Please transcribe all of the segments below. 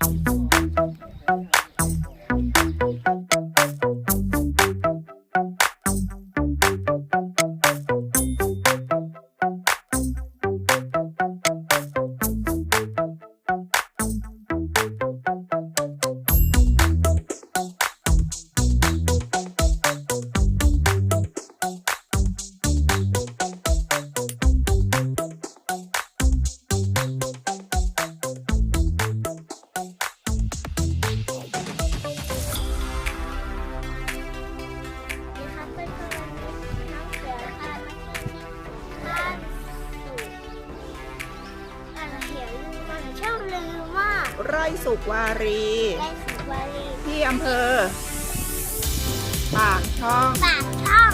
นี่ ร่สุกวารีได้สุวารีที่อำเภอ ปากช่อง ปากช่อง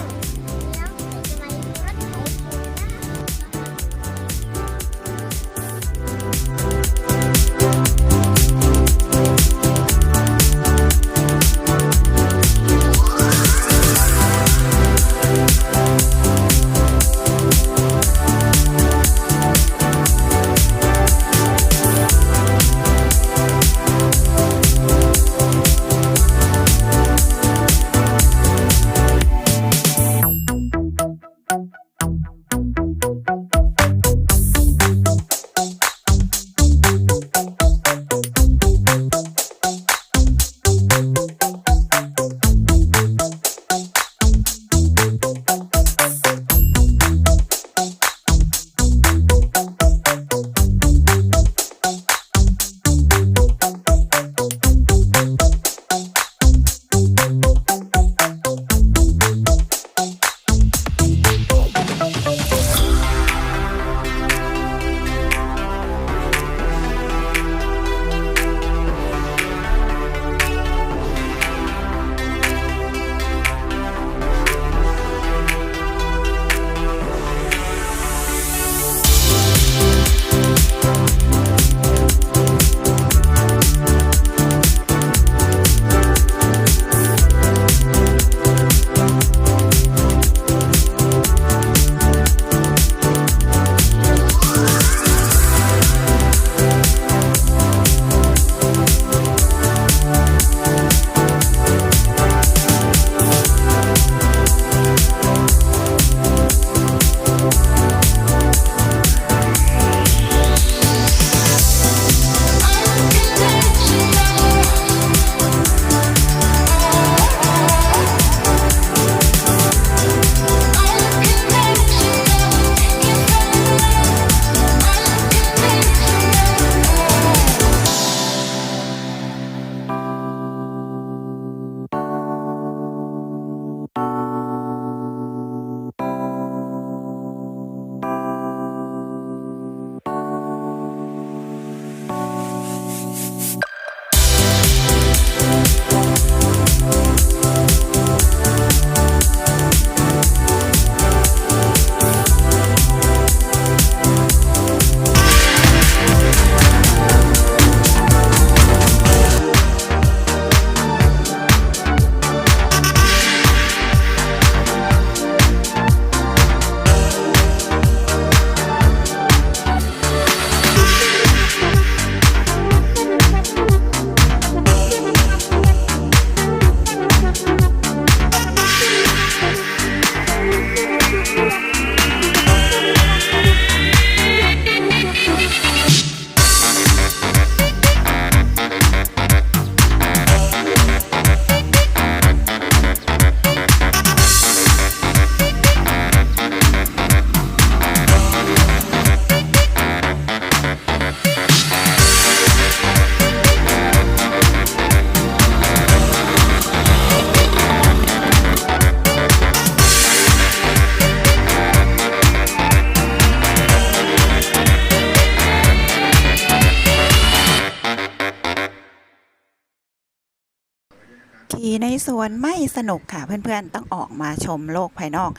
ขี่ในสวนไม่สนุกค่ะ เพื่อนๆต้องออกมาชมโลกภายนอก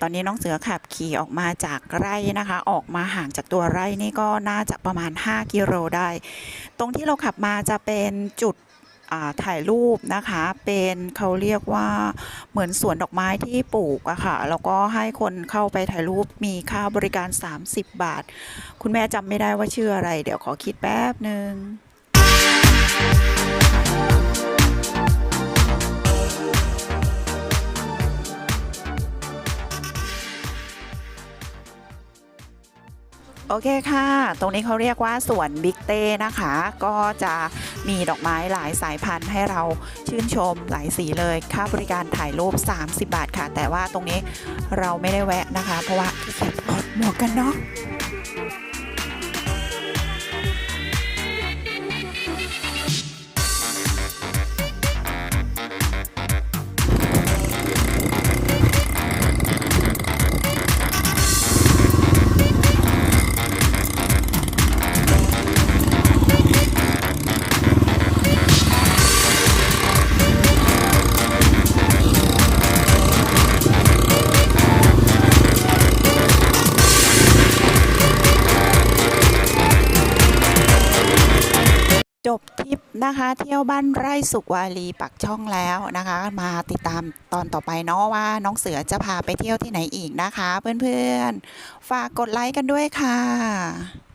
ตอนนี้น้องเสือขับขี่ออกมาจากไร่นะคะ ออกมาห่างจากตัวไร่นี่ก็น่าจะประมาณ 5 กิโลได้ ตรงที่เราขับมาจะเป็นจุดถ่ายรูปนะคะเป็นเขาเรียกว่าเหมือนสวนดอกไม้ที่ปลูกอะค่ะแล้วก็ให้คนเข้าไปถ่ายรูปมีค่าบริการ 30 บาท คุณแม่จำไม่ได้ว่าชื่ออะไร เดี๋ยวขอคิดแป๊บหนึ่ง โอเคค่ะ ตรงนี้เขาเรียกว่าสวนบิ๊กเต้นะคะ ก็จะมีดอกไม้หลายสายพันธุ์ให้เราชื่นชมหลายสีเลย ค่าบริการถ่ายรูป 30 บาทค่ะ แต่ว่าตรงนี้เราไม่ได้แวะนะคะ เพราะว่าเกียจถอดหมวกกันเนาะ นะคะ เที่ยวบ้านไร่สุขวารีปักช่องแล้วนะคะ มาติดตามตอนต่อไปเนาะว่าน้องเสือจะพาไปเที่ยวที่ไหนอีกนะคะ เพื่อนๆ ฝากกดไลค์กันด้วยค่ะ